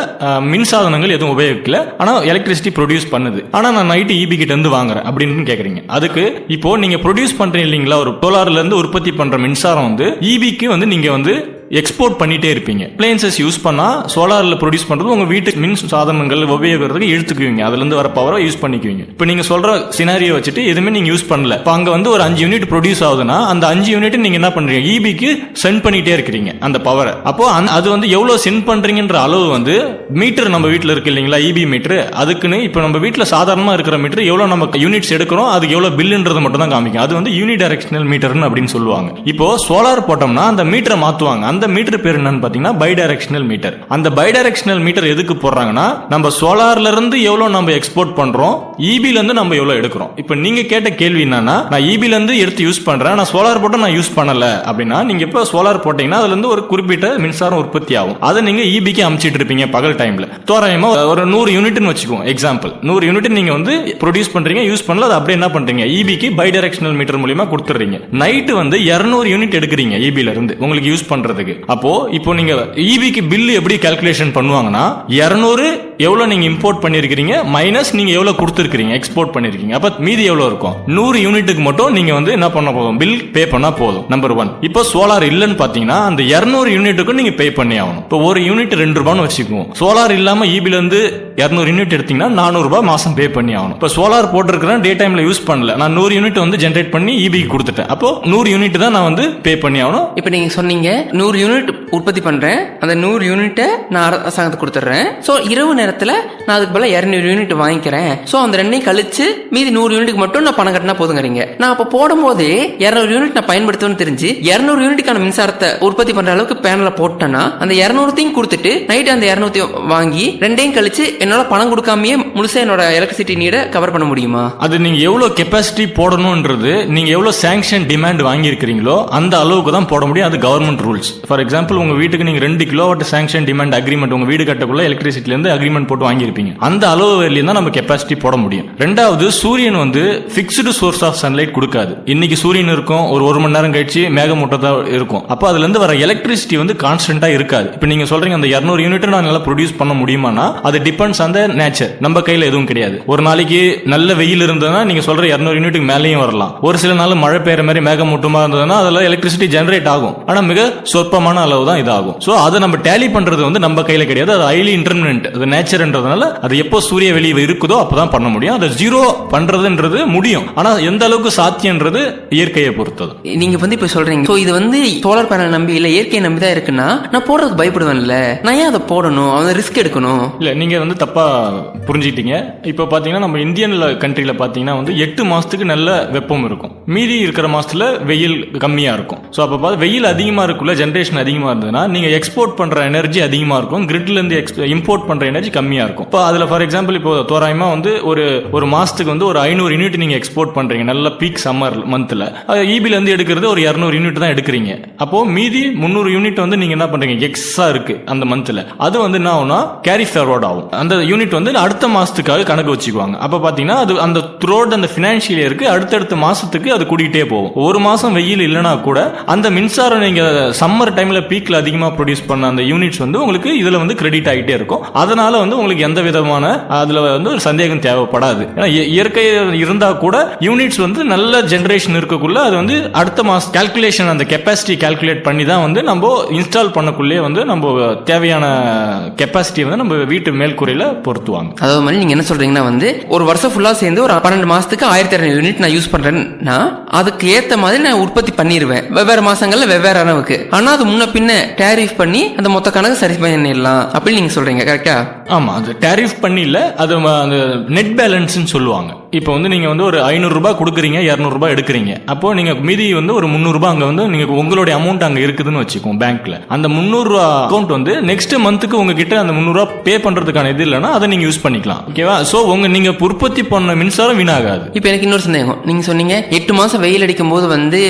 மின்சாதனங்கள் எதுவும் உபயோகிக்கல. ஆனா எலக்ட்ரிசிட்டி ப்ரொடியூஸ் பண்ணுது. ஆனா நான் நைட்டு இபி கிட்ட இருந்து வாங்குறேன். அப்படின்னு கேக்குறீங்க. அதுக்கு இப்போ நீங்க ப்ரொடியூஸ் பண்றீங்க இல்லைங்களா? ஒரு சோலார்ல இருந்து உற்பத்தி பண்ற மின்சாரம் வந்து இபிக்கு வந்து நீங்க வந்து எக்ஸ்போர்ட் பண்ணிட்டே இருப்பீங்க. பிளேன்சஸ் யூஸ் பண்ணா சோலாரில் ப்ரொடியூஸ் பண்றது உங்க வீட்டுக்கு மின் சாதனங்கள் உபயோகிக்கிறதுக்கு இழுத்துக்குவீங்க. அதுல இருந்து வர பவரை யூஸ் பண்ணிக்குவீங்க. இப்போ நீங்க சொல்ற சினாரியோ வச்சுட்டு எதுவுமே நீங்க யூஸ் பண்ணல. இப்போ அங்க வந்து ஒரு அஞ்சு யூனிட் ப்ரொடியூஸ் ஆகுதுன்னா அந்த அஞ்சு யூனிட் நீங்க என்ன பண்றீங்க? ஈபிக்கு சென்ட் பண்ணிட்டே இருக்கிறீங்க அந்த பவரை அப்போ அது வந்து எவ்வளவு சென்ட் பண்றீங்கன்ற அளவு வந்து மீட்டர் நம்ம வீட்டில் இருக்கு இல்லைங்களா? இபி மீட்டர் அதுக்குன்னு இப்போ நம்ம வீட்டில் சாதாரணமாக இருக்கிற மீட்டர் எவ்வளவு நம்ம யூனிட்ஸ் எடுக்கிறோம் அதுக்கு எவ்வளவு பில்லுன்றது மட்டும் தான் காமிக்கும். அது வந்து யூனிட் டைரக்ஷனல் மீட்டர்னு அப்படின்னு சொல்லுவாங்க. இப்போ சோலார் போட்டோம்னா அந்த மீட்டரை மாத்துவாங்க. அந்த மீட்டர் பேர் என்னன்னு பார்த்தீங்கன்னா பை டைரக்ஷனல் மீட்டர் அந்த பை டைரக்ஷனல் மீட்டர் எதுக்கு போடுறாங்கன்னா நம்ம சோலார்ல இருந்து எவ்வளோ நம்ம எக்ஸ்போர்ட் பண்றோம் இபில இருந்து நம்ம எவ்வளோ எடுக்கிறோம். இப்போ நீங்க கேட்ட கேள்வி என்னன்னா நான் இபில இருந்து எடுத்து யூஸ் பண்றேன் நான் சோலார் போட்டு நான் யூஸ் பண்ணல அப்படின்னா நீங்க இப்போ சோலார் போட்டீங்கன்னா அதுல இருந்து ஒரு குறிப்பிட்ட மின்சாரம் உற்பத்தி ஆகும். அதை நீங்க இபிக்கு அமைச்சிட்டு இருப்பீங்க பகல் டைம்ல தோராயமா ஒரு நூறு யூனிட்னு வச்சுக்குவோம் எக்ஸாம்பிள் நூறு யூனிட் நீங்க வந்து ப்ரொடியூஸ் பண்றீங்க யூஸ் பண்ணல அது அப்படியே என்ன பண்றீங்க? இபிக்கு பை டைரக்ஷனல் மீட்டர் மூலியமா கொடுத்துறீங்க நைட்டு வந்து 200 யூனிட் எடுக்கிறீங்க இபில இருந்து உங்களுக்கு யூஸ் பண்றதுக்கு அப்போ இப்போ நீங்க ஈபிக்கு பில் எப்படி கால்குலேஷன் பண்ணுவாங்கன்னா 200 எவ்வளோ நீங்கள் இம்போர்ட் பண்ணியிருக்கிறீங்க மைனஸ் நீங்கள் எவ்வளோ கொடுத்துருக்கீங்க எக்ஸ்போர்ட் பண்ணியிருக்கீங்க அப்போ மீதி எவ்வளோ இருக்கும்? நூறு யூனிட்டுக்கு மட்டும் நீங்கள் வந்து என்ன பண்ண போதும்? பில் பே பண்ணால் போதும் நம்பர் ஒன் இப்போ சோலார் இல்லைன்னு பார்த்தீங்கன்னா அந்த 200 யூனிட்டுக்கும் நீங்கள் பே பண்ணி ஆகணும். இப்போ ஒரு யூனிட் ரெண்டு ரூபான்னு வச்சுக்குவோம். சோலார் இல்லாமல் ஈபில இருந்து 200 யூனிட் எடுத்தீங்கன்னா 400 ரூபாய் பே பண்ணி ஆகணும். இப்போ சோலார் போட்டிருக்கிறேன் டே டைமில் யூஸ் பண்ணல. நான் நூறு யூனிட் வந்து ஜென்ரேட் பண்ணி இபிக்கு கொடுத்துட்டேன். அப்போ நூறு யூனிட் தான் நான் வந்து பே பண்ணி ஆகணும். இப்போ நீங்கள் சொன்னீங்க நூறு யூனிட் உற்பத்தி பண்றேன். அந்த நூறு யூனிட்டை நான் அரசாங்கத்துக்கு கொடுத்துட்றேன். ஸோ இரவு நேரத்தில் நான் அதுக்கு பதிலாக இரநூறு யூனிட் வாங்கிக்கிறேன். ஸோ அந்த ரெண்டையும் கழிச்சு மீதி நூறு யூனிட்டுக்கு மட்டும் நான் பணம் கட்டினா போதுங்கிறீங்க. நான் அப்போ போடும்போதே இரநூறு யூனிட் நான் பயன்படுத்துவேன்னு தெரிஞ்சு இரநூறு யூனிட்டுக்கான மின்சாரத்தை உற்பத்தி பண்ற அளவுக்கு பேனலை போட்டேன்னா அந்த இரநூறுத்தையும் கொடுத்துட்டு நைட் அந்த இரநூத்தையும் வாங்கி ரெண்டையும் கழிச்சு என்னால் பணம் கொடுக்காமயே முழுசாக என்னோட எலக்ட்ரிசிட்டி நீடை கவர் பண்ண முடியுமா? அது நீங்க எவ்வளோ கெப்பாசிட்டி போடணும்ன்றது நீங்க எவ்வளோ சாங்ஷன் டிமாண்ட் வாங்கியிருக்கிறீங்களோ அந்த அளவுக்கு தான் போட முடியும். அது கவர்மெண்ட் ரூல்ஸ் ஃபார் எக்ஸாம்பிள் உங்க வீட்டுக்கு நீங்க ரெண்டு கிலோவாட் சாங்ஷன் டிமாண்ட் அக்ரிமெண்ட் உங்க வீடு கட்டக்குள்ள எலக்ட்ரிசிட்டில இருந்து அக்ரிமெண்ட் போட்டு வாங்கியிருப்பீங்க. அந்த அளவு வரையிலும் தான் நம்ம கெப்பாசிட்டி போட முடியும். ரெண்டாவது சூரியன் வந்து ஃபிக்ஸ்டு சோர்ஸ் ஆஃப் சன்லைட் கொடுக்காது. இன்னைக்கு சூரியன் இருக்கும் ஒரு ஒரு மணி நேரம் கழிச்சு மேகமூட்டத்தா இருக்கும். அப்போ அதுல இருந்து வர எலக்ட்ரிசிட்டி வந்து கான்ஸ்டன்டா இருக்காது. இப்போ நீங்க சொல்றீங்க அந்த 200 யூனிட் நான் நல்லா ப்ரொடியூஸ் பண்ண முடியுமானா அது டிபெண்ட்ஸ் அந்த நேச்சர் நம்ம கையில எதுவும் கிடையாது. ஒரு நாளைக்கு நல்ல வெயில் இருந்ததுன்னா நீங்க சொல்ற 200 யூனிட்டுக்கு மேலேயும் வரலாம். ஒரு சில நாள் மழை பெய்யற மாதிரி மேகமூட்டமாக இருந்ததுன்னா அதில் எலக்ட்ரிசிட்டி ஜெனரேட் ஆகும். ஆனா மிக சொற்பமான அளவு தான் இதாகும். ஸோ அதை நம்ம டேலி பண்றது வந்து நம்ம கையில கிடையாது. அது ஹைலி இன்டர்மினன்ட் அது நேச்சர்ன்றதுனால அது எப்போ சூரிய வெளி இருக்குதோ அப்பதான் பண்ண முடியும். அதை ஜீரோ பண்றதுன்றது முடியும். ஆனா எந்த அளவுக்கு சாத்தியன்றது இயற்கையை பொறுத்தது. நீங்க வந்து இப்ப சொல்றீங்க. சோ இது வந்து சோலார் பேனல் நம்பி இல்ல இயற்கையை நம்பி தான் இருக்குன்னா நான் போடுறதுக்கு பயப்படுவேன்ல. நான் ஏன் அதை போடணும்? அவன் ரிஸ்க் எடுக்கணும். இல்ல நீங்க வந்து தப்பா புரிஞ்சிட்டீங்க இப்போ பாத்தீங்கன்னா நம்ம இந்தியன் கண்ட்ரில பாத்தீங்கன்னா வந்து எட்டு மாசத்துக்கு நல்ல வெப்பம் இருக்கும். மீதி இருக்கிற மாசத்துல வெயில் கம்மியா இருக்கும். ஸோ அப்போ பார்த்து வெயில் அதிகமா இருக்குள்ள ஜென்ரேஷன் அதிகமா இருந்ததுன்னா நீங்க எக்ஸ்போர்ட் பண்ற எனர்ஜி அதிகமா இருக்கும். கிரிட்லேருந்து இம்போர்ட் பண்ற எனர்ஜி கம்மியாக இருக்கும். இப்போ அதில் ஃபார் எக்ஸாம்பிள் இப்போ தோராயமா வந்து ஒரு ஒரு மாசத்துக்கு வந்து ஒரு ஐநூறு யூனிட் நீங்க எக்ஸ்போர்ட் பண்றீங்க. நல்ல பீக் சம்மர் மந்த்தில் இபிலேருந்து எடுக்கிறது ஒரு இரநூறு யூனிட் தான் எடுக்கிறீங்க. அப்போ மீதி முந்நூறு யூனிட் வந்து நீங்க என்ன பண்றீங்க? எக்ஸா இருக்கு அந்த மந்த்தில் அது வந்து என்ன ஆகும்னா கேரி ஃபார்வர்ட் ஆகும். அந்த யூனிட் வந்து அடுத்த மாதத்துக்காக கணக்கு வச்சுக்குவாங்க. அப்போ பார்த்தீங்கன்னா அது அந்த த்ரோட் அந்த ஃபினான்ஷியல் இருக்கு அடுத்தடுத்த மாசத்துக்கு அது கூட்டிகிட்டே போகும். ஒரு மாசம் வெயில் இல்லைனா கூட அந்த மின்சாரம் நீங்கள் சம்மர் டைமில் பீக் வீக்கில் அதிகமா ப்ரொடியூஸ் பண்ண அந்த யூனிட்ஸ் வந்து உங்களுக்கு இதுல வந்து கிரெடிட் ஆகிட்டே இருக்கும். அதனால வந்து உங்களுக்கு எந்த விதமான அதுல வந்து ஒரு சந்தேகம் தேவைப்படாது. ஏன்னா இயற்கை இருந்தா கூட யூனிட்ஸ் வந்து நல்ல ஜென்ரேஷன் இருக்கக்குள்ள அது வந்து அடுத்த மாசம் கால்குலேஷன் அந்த கெப்பாசிட்டி கால்குலேட் பண்ணி தான் வந்து நம்ம இன்ஸ்டால் பண்ணக்குள்ளே வந்து நம்ம தேவையான கெப்பாசிட்டி வந்து நம்ம வீட்டு மேல்குறையில் பொருத்துவாங்க. அதாவது மாதிரி நீங்க என்ன சொல்றீங்கன்னா வந்து ஒரு வருஷம் ஃபுல்லா சேர்ந்து ஒரு பன்னெண்டு மாசத்துக்கு ஆயிரத்தி இரநூறு யூனிட் நான் யூஸ் பண்ணுறேன்னா அதுக்கு ஏற்ற மாதிரி நான் உற்பத்தி பண்ணிடுவேன் வெவ்வேறு மாதங்களில் வெவ்வேறு அளவுக்கு. ஆனால் அது முன்ன பின்ன டேரிஃப் பண்ணி அந்த மொத்த கணக்கு சரி பண்ணிடலாம் அப்படின்னு நீங்க சொல்றீங்க கரெக்டா ஆமா அது டேரிஃப் பண்ணி இல்ல அது நெட் பேலன்ஸ்னு சொல்லுவாங்க. இப்போ வந்து நீங்க வந்து ஒரு ஐநூறு ரூபாய் கொடுக்குறீங்க இரநூறு ரூபாய் எடுக்கிறீங்க. அப்போ நீங்க மீதி வந்து ஒரு முந்நூறு ரூபாய் அங்க வந்து நீங்க உங்களுடைய அமௌண்ட் அங்க இருக்குதுன்னு வச்சுக்கோங்க பேங்க்ல அந்த முந்நூறு ரூபா அக்கௌண்ட் வந்து நெக்ஸ்ட் மந்த்துக்கு உங்ககிட்ட அந்த முந்நூறு ரூபாய் பே பண்றதுக்கான இது இல்லைன்னா அதை நீங்க யூஸ் பண்ணிக்கலாம். ஓகேவா சோ உங்க நீங்க உற்பத்தி பண்ண மின்சாரம் வீணாகாது. இப்போ எனக்கு இன்னொரு சந்தேகம். நீங்க சொன்னீங்க எட்டு மாசம் வெயில் அடிக்கும் போது வந்து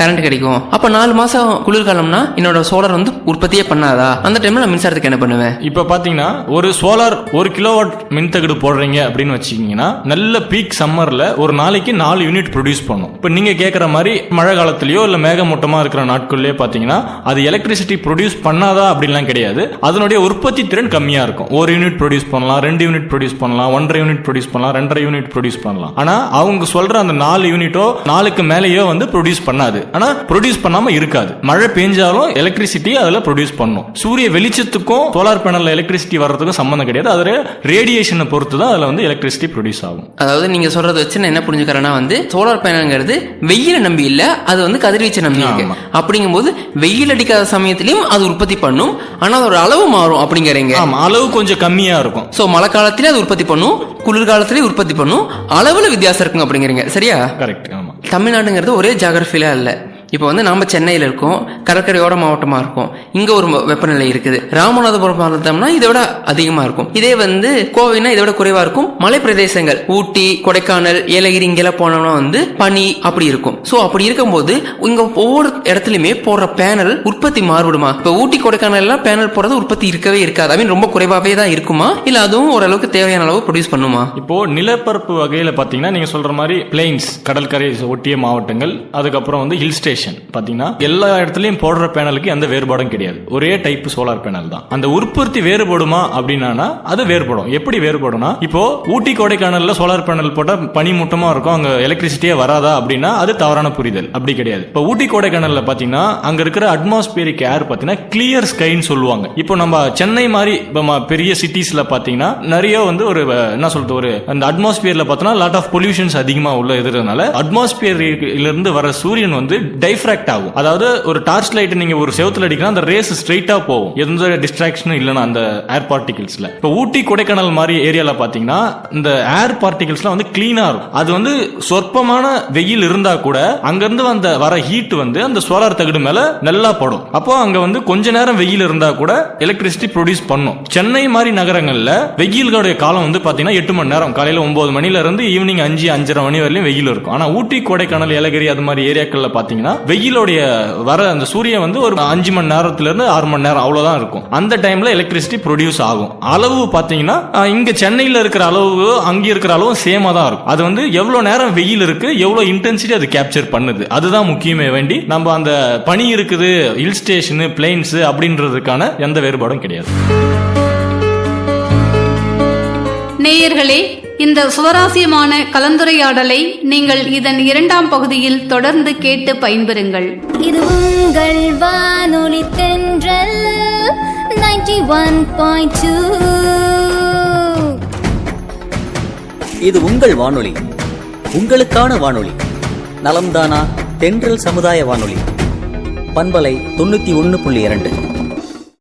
கரண்ட் கிடைக்கும். அப்ப நாலு மாசம் குளிர்காலம்னா என்னோட சோலார் வந்து உற்பத்தியே பண்ணாதா? அந்த டைம்ல நான் மின்சாரத்துக்கு என்ன பண்ணுவேன்? இப்ப பாத்தீங்கன்னா ஒரு சோலார் ஒரு கிலோவாட் மின்தகடு போடுறீங்க அப்படின்னு வச்சுக்கிங்கன்னா நல்ல பீக் சம்மர்ல ஒரு நாளைக்கு நாலு யூனிட் ப்ரொடியூஸ் பண்ணும். இப்போ நீங்க கேட்குற மாதிரி மழை காலத்திலயோ இல்ல மேகமூட்டமா இருக்கிற நாட்கள்லயே பாத்தீங்கன்னா அது எலக்ட்ரிசிட்டி ப்ரொடியூஸ் பண்ணாதா அப்படின்லாம் கிடையாது. அதனுடைய உற்பத்தி திறன் கம்மியா இருக்கும். ஒரு யூனிட் ப்ரொடியூஸ் பண்ணலாம் ரெண்டு யூனிட் ப்ரொடியூஸ் பண்ணலாம் ஒன்றரை யூனிட் ப்ரொடியூஸ் பண்ணலாம் ரெண்டரை யூனிட் ப்ரொடியூஸ் பண்ணலாம். ஆனா அவங்க சொல்ற அந்த நாலு யூனிட்டோ நாலுக்கு மேலேயோ வந்து ப்ரொடியூஸ் பண்ணாது. ஆனா ப்ரொடியூஸ் பண்ணாம இருக்காது. மழை பெஞ்சாலும் எலக்ட்ரிசிட்டி அதுல ப்ரொடியூஸ் பண்ணும். சூரிய வெளிச்சத்துக்கும் சோலார் பேனல்ல எலக்ட்ரிசிட்டி வர்றதுக்கும் சம்பந்தம் கிடையாது. அதில் ரேடியேஷனை பொறுத்து தான் அதுல வந்து எலக்ட்ரிசிட்டி ப்ரொடியூஸ் ஆகும். அதாவது நீங்க சொல்றதை வச்சு நான் என்ன புரிஞ்சுக்கிறேன்னா வந்து சோலார் பேனல்ங்கிறது வெயிலை நம்பி இல்ல அது வந்து கதிர்வீச்சை நம்பி இருக்கு. அப்படிங்கும்போது வெயில் அடிக்காத சமயத்திலயும் அது உற்பத்தி பண்ணும். ஆனா அதோட அளவு மாறும் அப்படிங்கிறீங்க. அளவு கொஞ்சம் கம்மியா இருக்கும். சோ மழை காலத்திலே அது உற்பத்தி பண்ணும் குளிர்காலத்திலே உற்பத்தி பண்ணும் அளவுல வித்தியாசம் இருக்குங்க அப்படிங்கிறீங்க. சரியா? கரெக்ட் ஆமா. தமிழ்நாடுங்கிறது ஒரே ஜாகிரபில இல்ல இப்போ வந்து நாம் சென்னையில் இருக்கோம் கடற்கரையோர மாவட்டமாக இருக்கும். இங்கே ஒரு வெப்பநிலை இருக்குது. ராமநாதபுரம் பார்த்தோம்னா இதை விட அதிகமாக இருக்கும். இதே வந்து கோவைனா இதை விட குறைவாக இருக்கும். மலை பிரதேசங்கள் ஊட்டி கொடைக்கானல் ஏலகிரி இங்கெல்லாம் போனோம்னா வந்து பனி அப்படி இருக்கும். ஸோ அப்படி இருக்கும்போது இங்கே ஒவ்வொரு இடத்துலையுமே போடுற பேனல் உற்பத்தி மாறுபடுமா? இப்போ ஊட்டி கொடைக்கானல்லாம் பேனல் போடுறது உற்பத்தி இருக்கவே இருக்காது. ஐ மீன் ரொம்ப குறைவாகவே தான் இருக்குமா? இல்லை அதுவும் ஓரளவுக்கு தேவையான அளவு ப்ரொடியூஸ் பண்ணுமா? இப்போ நிலப்பரப்பு வகையில் பார்த்தீங்கன்னா நீங்கள் சொல்கிற மாதிரி பிளெயின்ஸ் கடற்கரை ஒட்டிய மாவட்டங்கள் அதுக்கப்புறம் வந்து ஹில் ஸ்டேஷன் பாத்தீங்கன்னா எல்லா இடத்துலயும் போடுற பேனலுக்கு எந்த வேறுபாடும் கிடையாது. ஒரே டைப் சோலார் பேனல் தான். அந்த உற்பத்தி வேறுபடுமா அப்படின்னா அது வேறுபடும். எப்படி வேறுபடும்னா இப்போ ஊட்டி கொடைக்கானல்ல சோலார் பேனல் போட்டால் பனி மூட்டமா இருக்கும் அங்க எலக்ட்ரிசிட்டியே வராதா அப்படின்னா அது தவறான புரிதல். அப்படி கிடையாது. இப்போ ஊட்டி கொடைக்கானல்ல பார்த்தீங்கன்னா அங்க இருக்கிற அட்மாஸ்பியரிக் ஏர் பார்த்தீங்கன்னா கிளியர் ஸ்கைன்னு சொல்லுவாங்க. இப்போ நம்ம சென்னை மாதிரி இப்போ பெரிய சிட்டிஸ்ல பாத்தீங்கன்னா நிறைய வந்து ஒரு என்ன சொல்றது ஒரு அந்த அட்மாஸ்பியர்ல பார்த்தீங்கன்னா லாட் ஆஃப் பொல்யூஷன்ஸ் அதிகமாக உள்ள இருக்கிறதுனால அட்மாஸ்பியர்ல இருந்து வர சூரியன் வந்து டைஃப்ராக்ட் ஆகும். அதாவது ஒரு டார்ச் லைட் நீங்க ஒரு செவுத்துல அடிக்கலாம் அந்த ரேஸ் ஸ்ட்ரைட்டா போகும். எந்த டிஸ்ட்ராக்ஷனும் இல்லைன்னா அந்த ஏர் பார்ட்டிகல்ஸ்ல இப்போ ஊட்டி கொடைக்கானல் மாதிரி ஏரியால பாத்தீங்கன்னா இந்த ஏர் பார்ட்டிகல்ஸ்லாம் வந்து கிளீனா இருக்கும். அது வந்து சொற்பமான வெயில் இருந்தா கூட அங்கிருந்து வந்த வர ஹீட் வந்து அந்த சோலார் தகடு மேல நல்லா படும். அப்போ அங்க வந்து கொஞ்ச நேரம் வெயில் இருந்தா கூட எலக்ட்ரிசிட்டி ப்ரொடியூஸ் பண்ணும். சென்னை மாதிரி நகரங்கள்ல வெயில்களுடைய காலம் வந்து பாத்தீங்கன்னா எட்டு மணி நேரம். காலையில ஒன்பது மணில இருந்து ஈவினிங் அஞ்சு அஞ்சரை மணி வரையிலும் வெயில் இருக்கும். ஆனா ஊட்டி கொடைக்கானல் ஏலகிரி அது மாதிரி ஏரியாக்கள்ல பாத்தீங்கன்னா வெயிலோடைய வர அந்த சூரியன் வந்து ஒரு அஞ்சு மணி நேரத்துலேருந்து ஆறு மணி நேரம் அவ்வளோதான் இருக்கும். அந்த டைமில் எலக்ட்ரிசிட்டி ப்ரொடியூஸ் ஆகும். அளவு பார்த்தீங்கன்னா இங்கே சென்னையில் இருக்கிற அளவு அங்கே இருக்கிற அளவும் சேமாக தான் இருக்கும். அது வந்து எவ்வளோ நேரம் வெயில் இருக்கு எவ்வளோ இன்டென்சிட்டி அது கேப்சர் பண்ணுது. அதுதான் முக்கியமே வேண்டி நம்ம அந்த பனி இருக்குது ஹில் ஸ்டேஷனு பிளெயின்ஸ் அப்படின்றதுக்கான எந்த வேறுபாடும் கிடையாது. நேயர்களே இந்த சுவராசியமான கலந்துரையாடலை நீங்கள் இதன் இரண்டாம் பகுதியில் தொடர்ந்து கேட்டு பயன்பெறுங்கள். இது உங்கள் வானொலி தென்றல் 91.2 இது உங்கள் வானொலி. உங்களுக்கான வானொலி. நலம்தானா? தென்றல் சமுதாய வானொலி. பண்பலை தொண்ணூத்தி ஒன்னு புள்ளி இரண்டு.